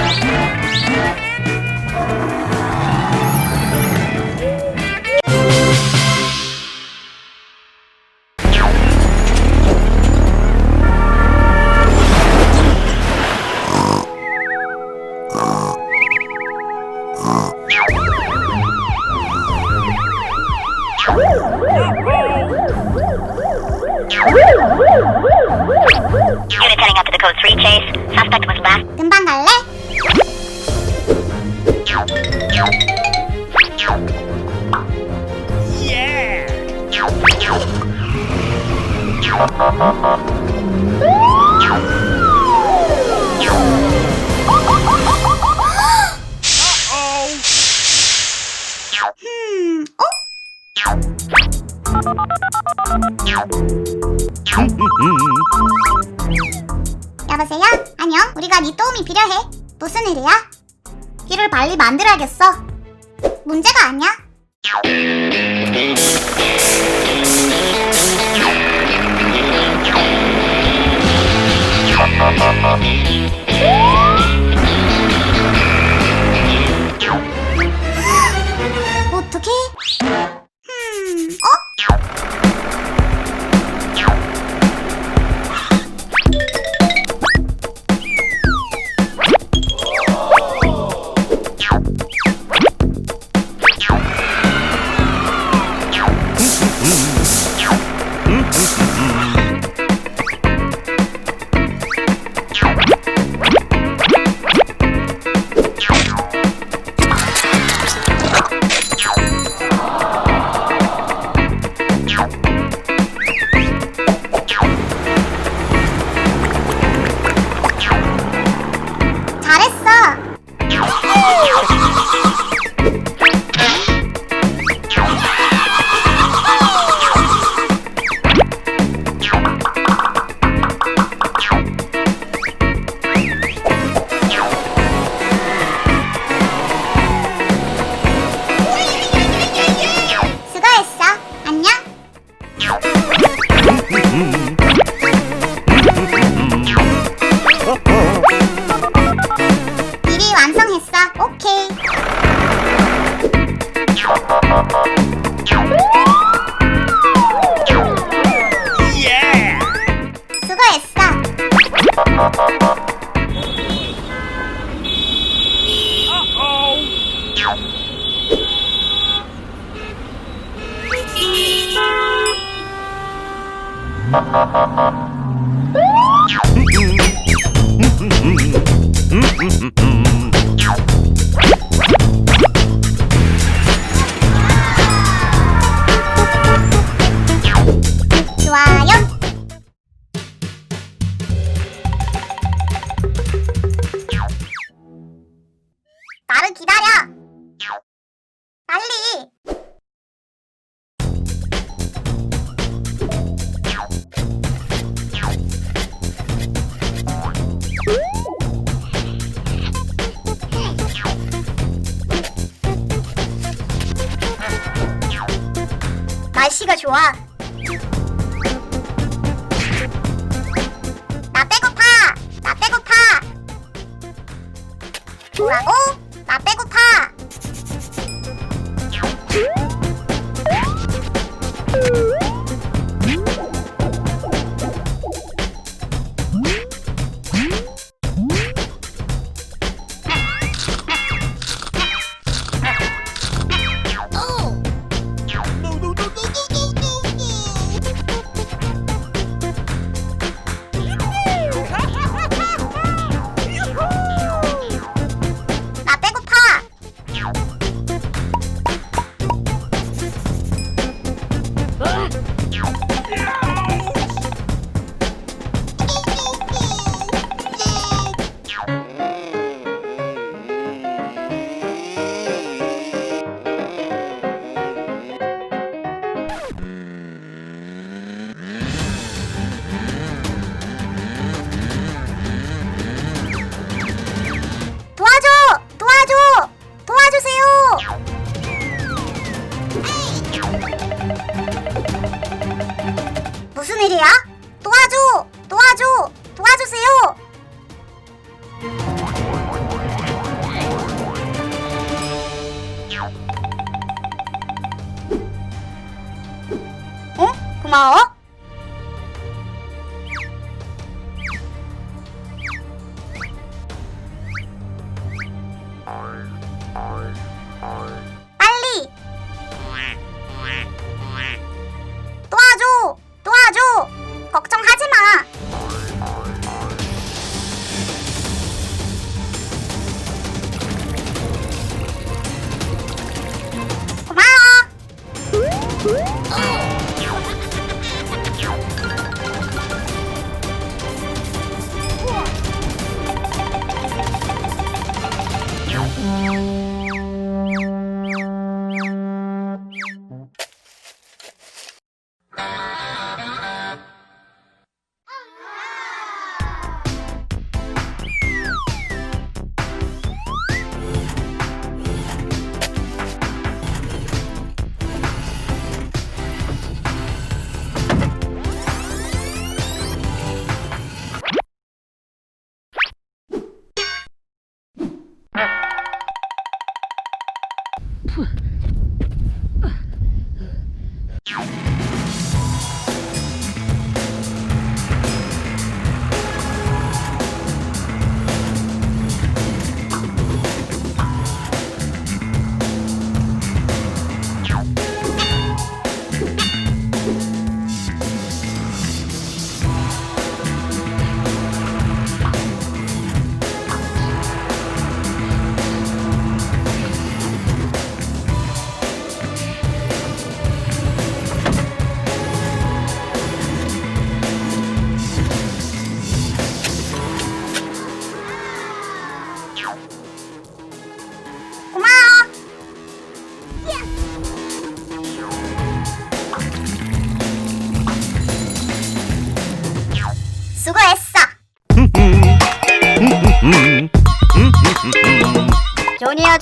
Yeah. 여보세요? 안녕? 우리가 네 도움이 필요해. 무슨 일이야? 길을 빨리 만들어야겠어. 문제가 아니야. 나 배고파. 나 배고파. 뭐라고?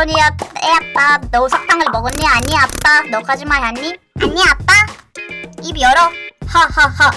조니야 조니야 애 아빠 너 사탕을 먹었니? 아니 아빠. 너까지 말했니? 아니 아빠. 입 열어. 하하하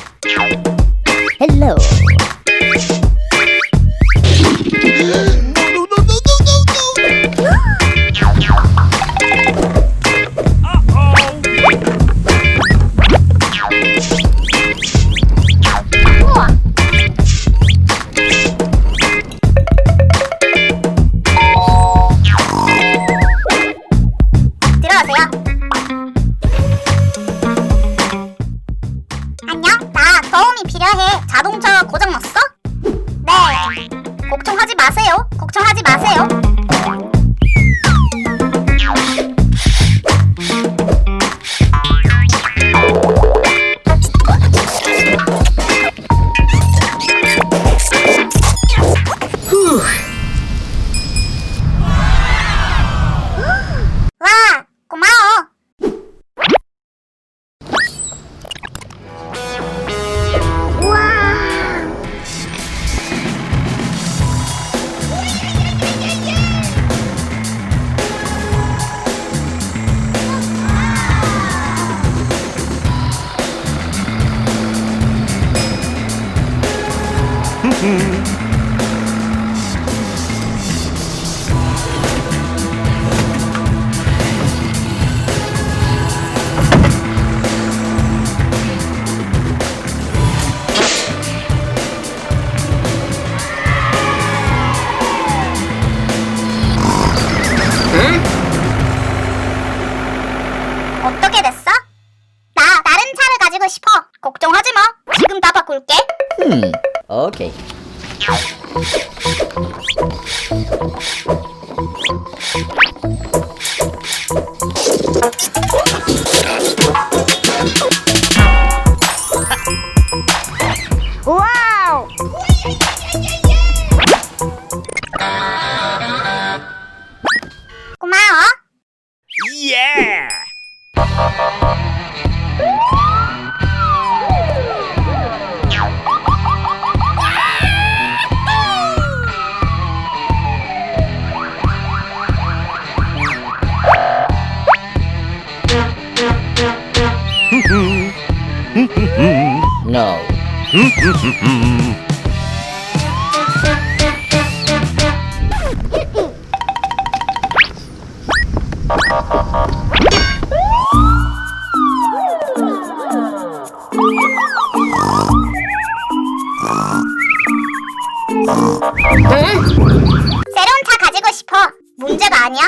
새로운 차 가지고 싶어. 문제가 아니야.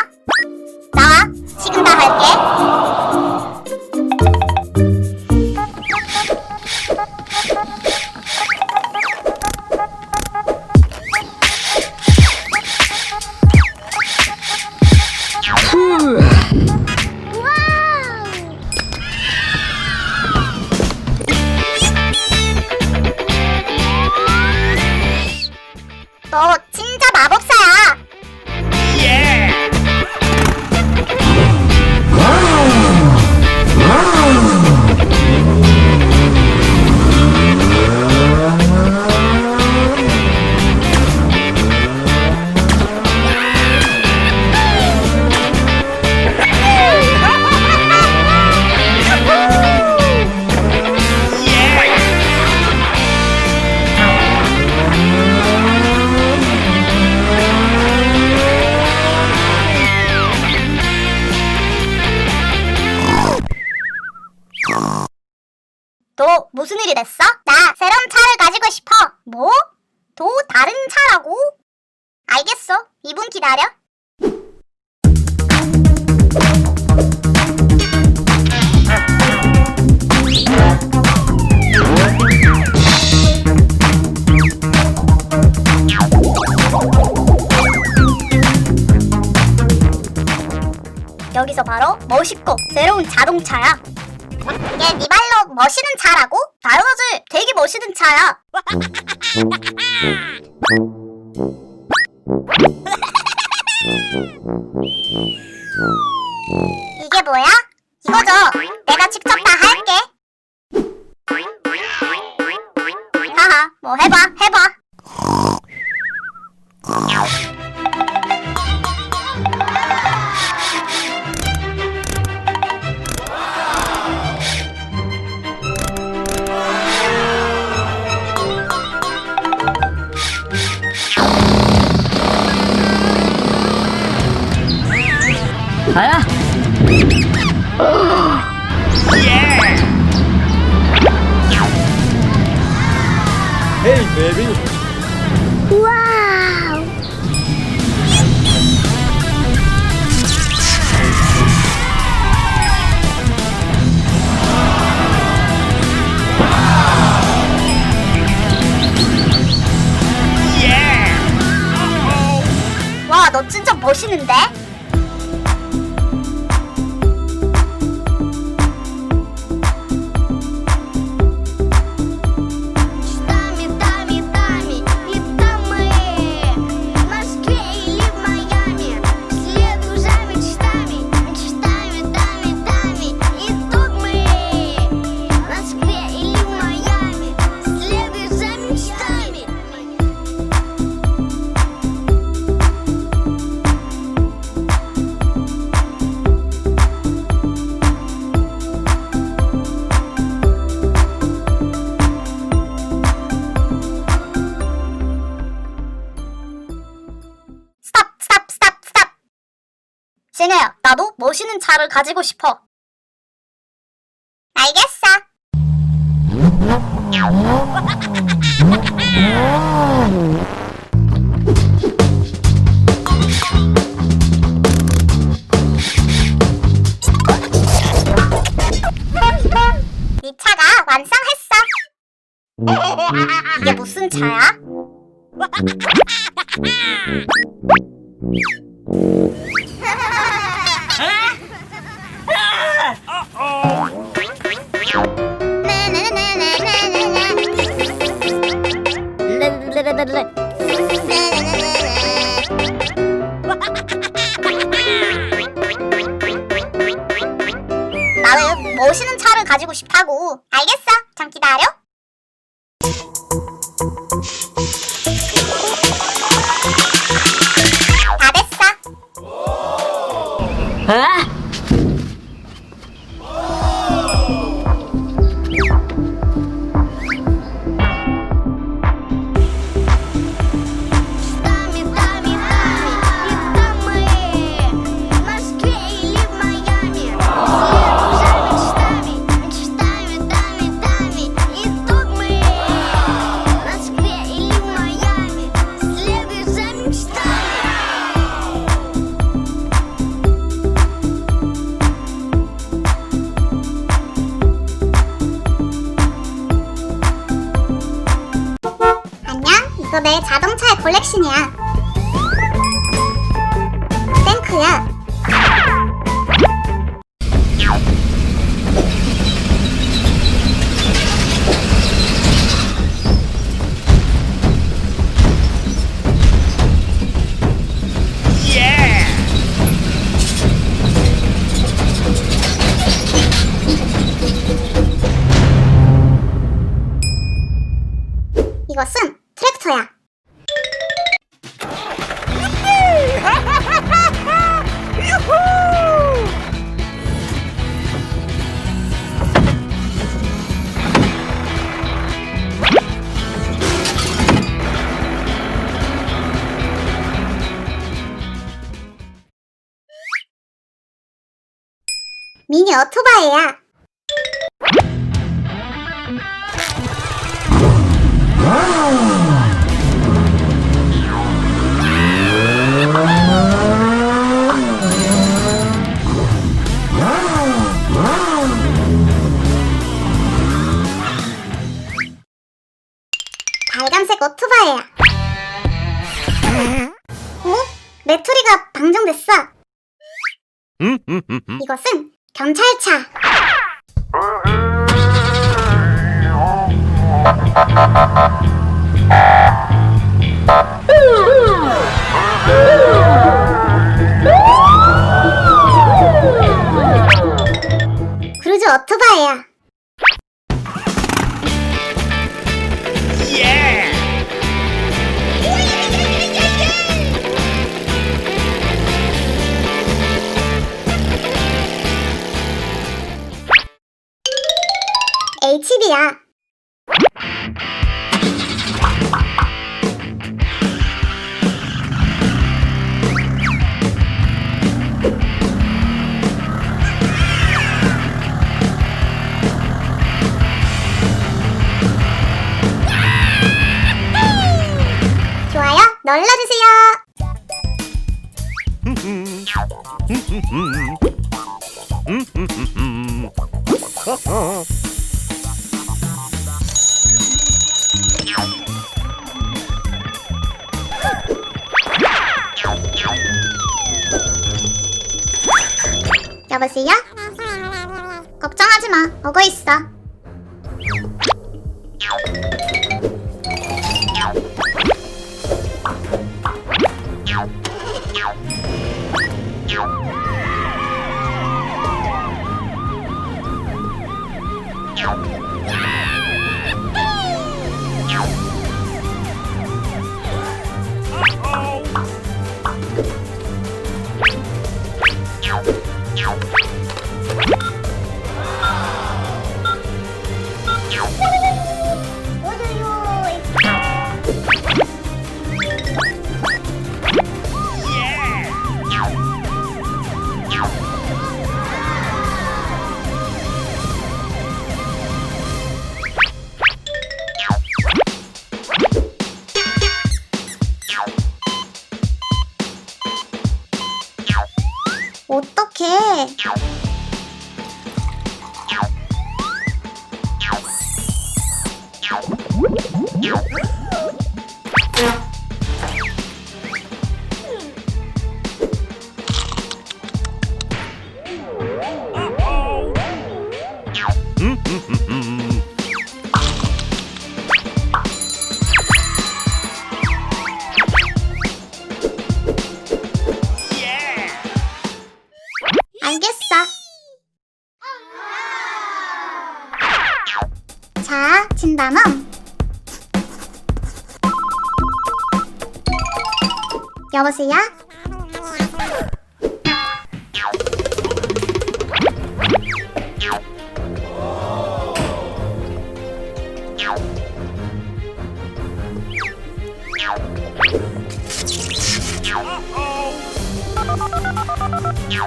나와. 지금 다 할게. 이게 뭐야? 이거죠? back. 있는 차를 가지고 싶어. 알겠어. 네 차가 완성했어. 이게 무슨 차야? 오토바이야. 빨간색 오토바이야. 어? 메토리가 방정됐어. 음, 음, 음, 이것은 경찰차. 크루즈 오토바이야. HB야. 좋아요 눌러주세요. 여보세요? 걱정하지 마. 오고 있어. 알겠어. 자, 진단원. 여보세요?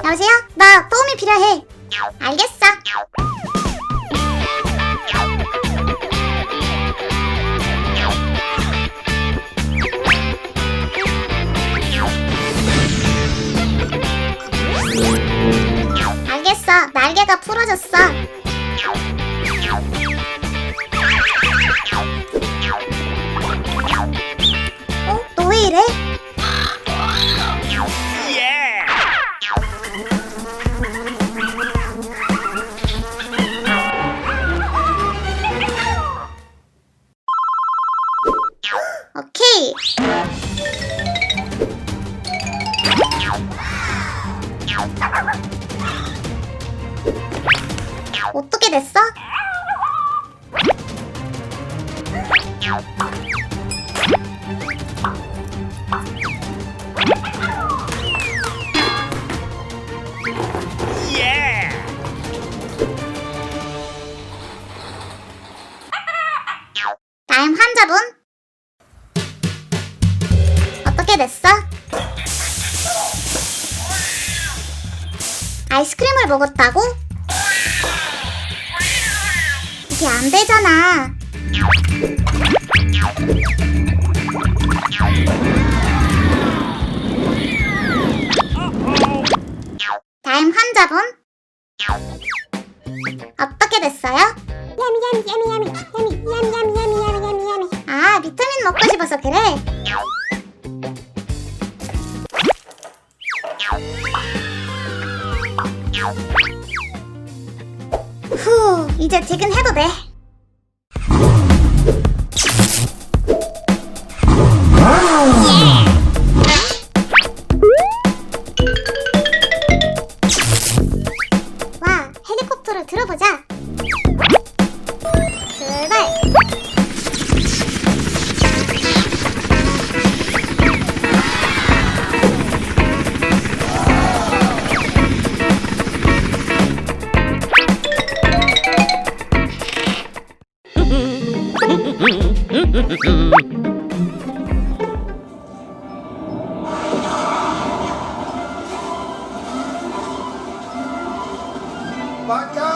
여보세요? 나 도움이 필요해. 알겠어. 다음 환자분. 어떻게 됐어요? 아 비타민 먹고 싶어서 그래. 후 이제 퇴근해도 돼. Пока,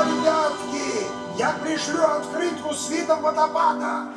ребятки, я пришлю открытку с видом водопада.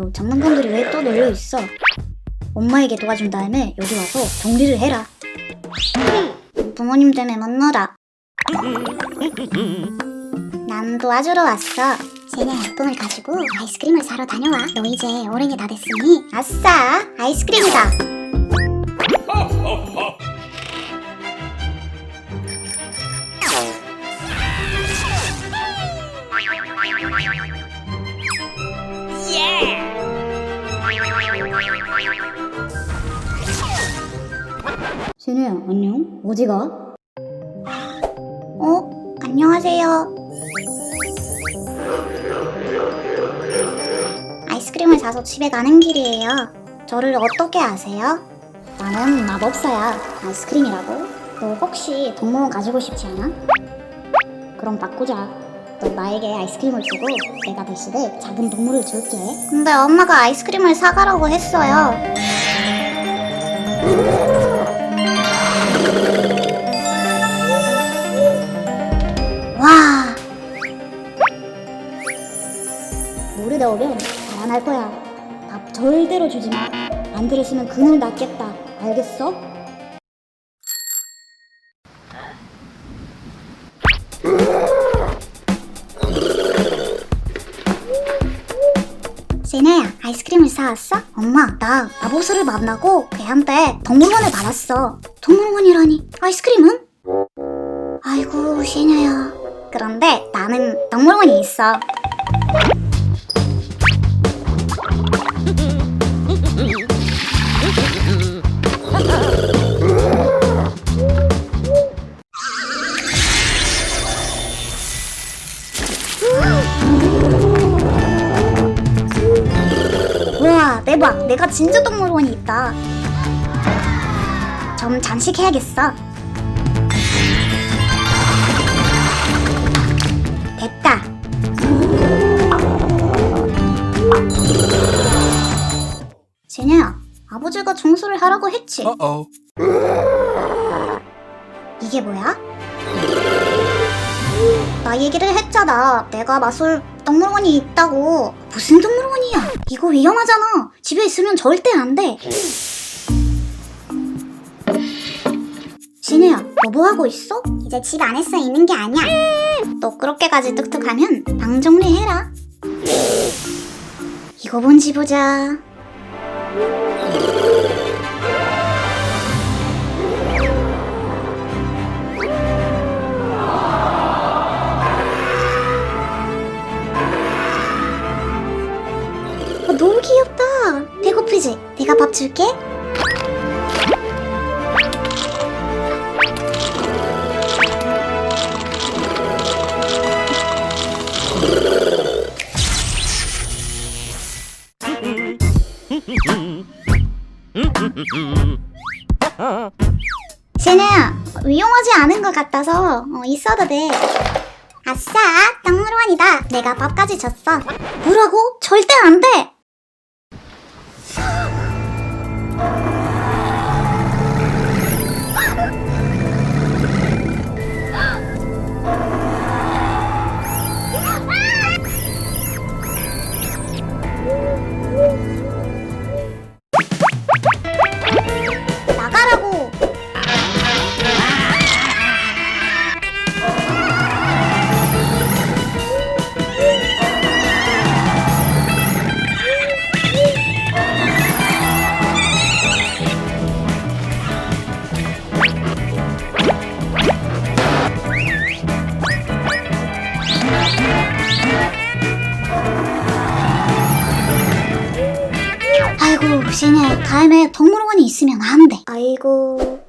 너 장난감들이 왜또 놀려 있어? 엄마에게 도와준 다음에 여기 와서 정리를 해라. 부모님 때문에 못 놀아. 난 도와주러 왔어. 쟤네 돈을 가지고 아이스크림을 사러 다녀와. 너 이제 어른이 다 됐으니 아싸 아이스크림이다. 진우야 안녕. 어디 가? 어? 안녕하세요. 아이스크림을 사서 집에 가는 길이에요. 저를 어떻게 아세요? 나는 마법사야. 아이스크림이라고? 너 혹시 동물 가지고 싶지 않아? 그럼 바꾸자. 너 나에게 아이스크림을 주고 내가 대신에 작은 동물을 줄게. 근데 엄마가 아이스크림을 사가라고 했어요. 여기다 오면 잘 안 할 거야. 밥 절대로 주지 마. 안 그랬으면 그늘 났겠다. 알겠어? 세나야 아이스크림을 사왔어? 엄마 나 마법소를 만나고 걔한테 동물원을 받았어 동물원이라니 아이스크림은? 아이고 세나야 그런데 나는 동물원이 있어 대박 내가 진짜 동물원이 있다 좀 장식해야겠어 됐다 제냐야 아버지가 청소를 하라고 했지 Uh-oh. 이게 뭐야? 나 얘기를 했잖아. 내가 마술 동물원이 있다고. 무슨 동물원이야? 이거 위험하잖아. 집에 있으면 절대 안 돼. 진우야, 너 뭐 하고 있어? 이제 집 안에서 있는 게 아니야. 너 그렇게까지 뚝뚝하면 방 정리해라. 이거 뭔지 보자. 내가 밥 줄게. 쟤네야 위험하지 않은 것 같아서 어, 있어도 돼. 아싸, 동물원이다. 내가 밥까지 줬어. 뭐라고? 절대 안 돼. 쟤네 다음에 동물원이 있으면 안 돼. 아이고.